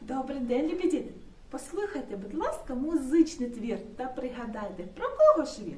Добрий день, любі діти! Послухайте, будь ласка, музичний твір та пригадайте, про кого ж він?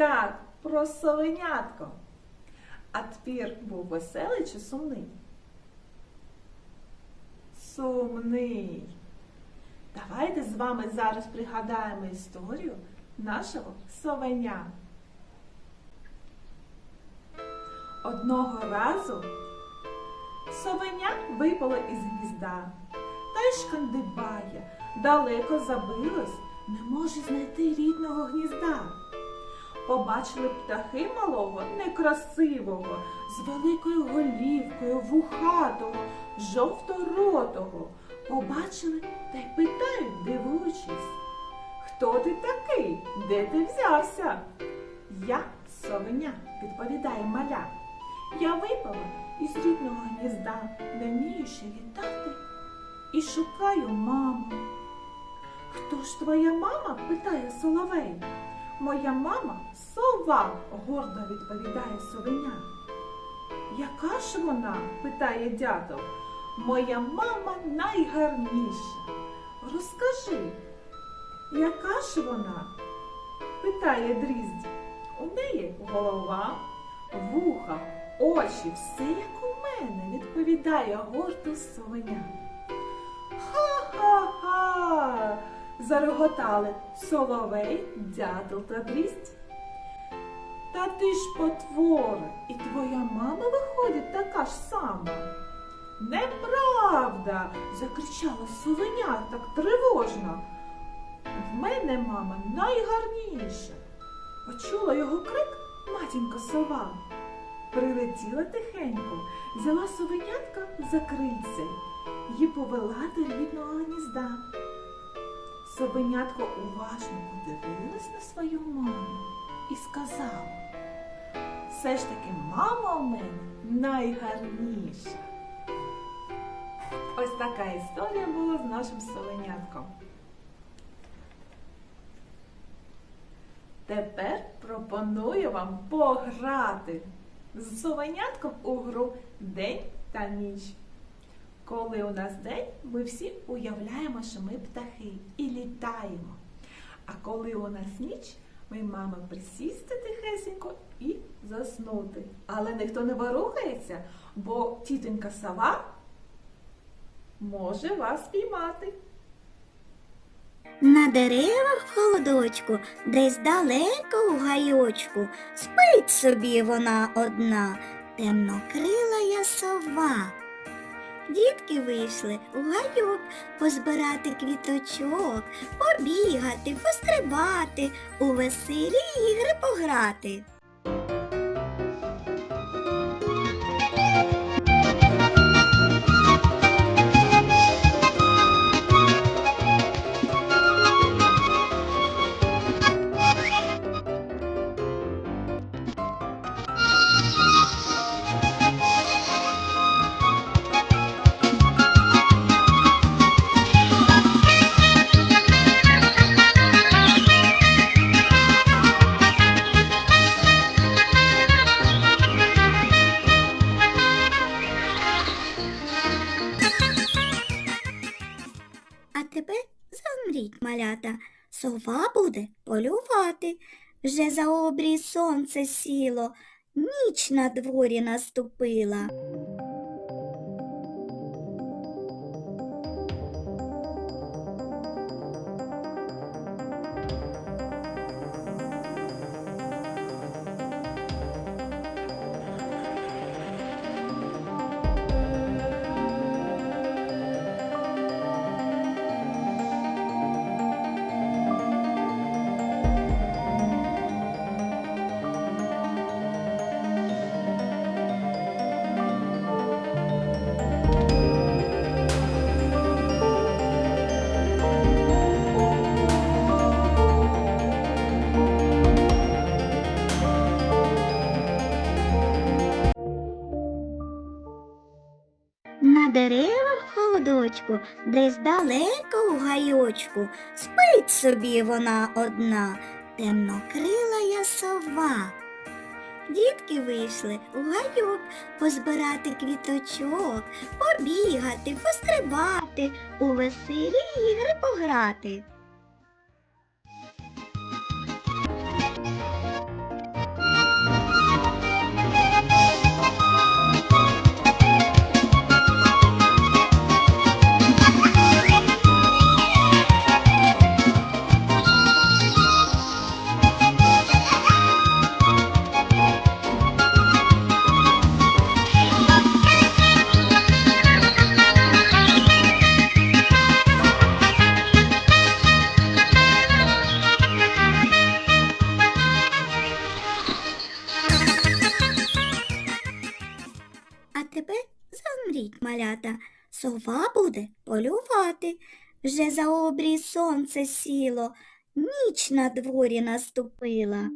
Так, про совенятко. А твір був веселий чи сумний? Сумний. Давайте з вами зараз пригадаємо історію нашого совеня. Одного разу совеня випало із гнізда та й шкандибає, далеко забилось, не може знайти рідного гнізда. Побачили птахи малого некрасивого, з великою голівкою, вухатого, жовторотого. Побачили та й питають, дивуючись. Хто ти такий? Де ти взявся? Я совеня, відповідає маля. Я випала із рідного гнізда, не вмію ще літати, і шукаю маму. Хто ж твоя мама? питає соловей. Моя мама сова, гордо відповідає совеня. Яка ж вона? питає дятел. Моя мама найгарніша. Розкажи, яка ж вона? питає дрізд. У неї голова, вуха, очі, все як у мене, відповідає гордо совеня. Ха-ха-ха. Зареготали соловей, дятел та дрість. Та ти ж потвора, і твоя мама виходить така ж сама. Неправда. закричала совеня так тривожно. В мене мама найгарніша. Почула його крик матінка сова. Прилетіла тихенько, взяла совенятка за крильце і повела до рідного гнізда. Совенятко уважно подивилась на свою маму і сказала, все ж таки мама у мене найгарніша. Ось така історія була з нашим совенятком. Тепер пропоную вам пограти з совенятком у гру День та ніч. Коли у нас день, ми всі уявляємо, що ми птахи і літаємо. А коли у нас ніч, ми маємо присісти тихесенько і заснути. Але ніхто не ворухається, бо тітонька сова може вас піймати. На деревах в холодочку, десь далеко у гайочку, спить собі вона одна, темнокрилая сова. Дітки вийшли у гайок позбирати квіточок, побігати, пострибати, у веселі ігри пограти. Малята, сова буде полювати. Вже за обрій сонце сіло, ніч на дворі наступила. В десь далеко у гайочку, спить собі вона одна, темнокрилая сова. Дітки вийшли у гайок позбирати квіточок, побігати, пострибати, у веселі ігри пограти. Малята, сова буде полювати. Вже за обрій сонце сіло, ніч на дворі наступила.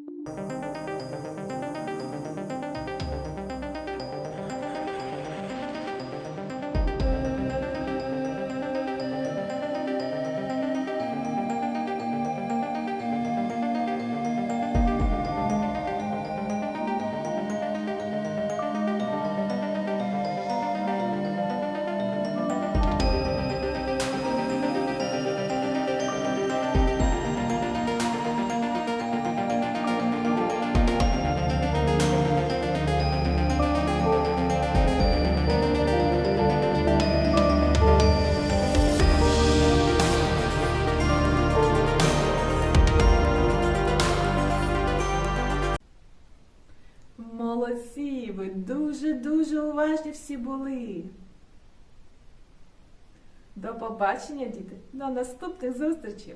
Ви дуже-дуже уважні всі були. До побачення, діти, до наступних зустрічей!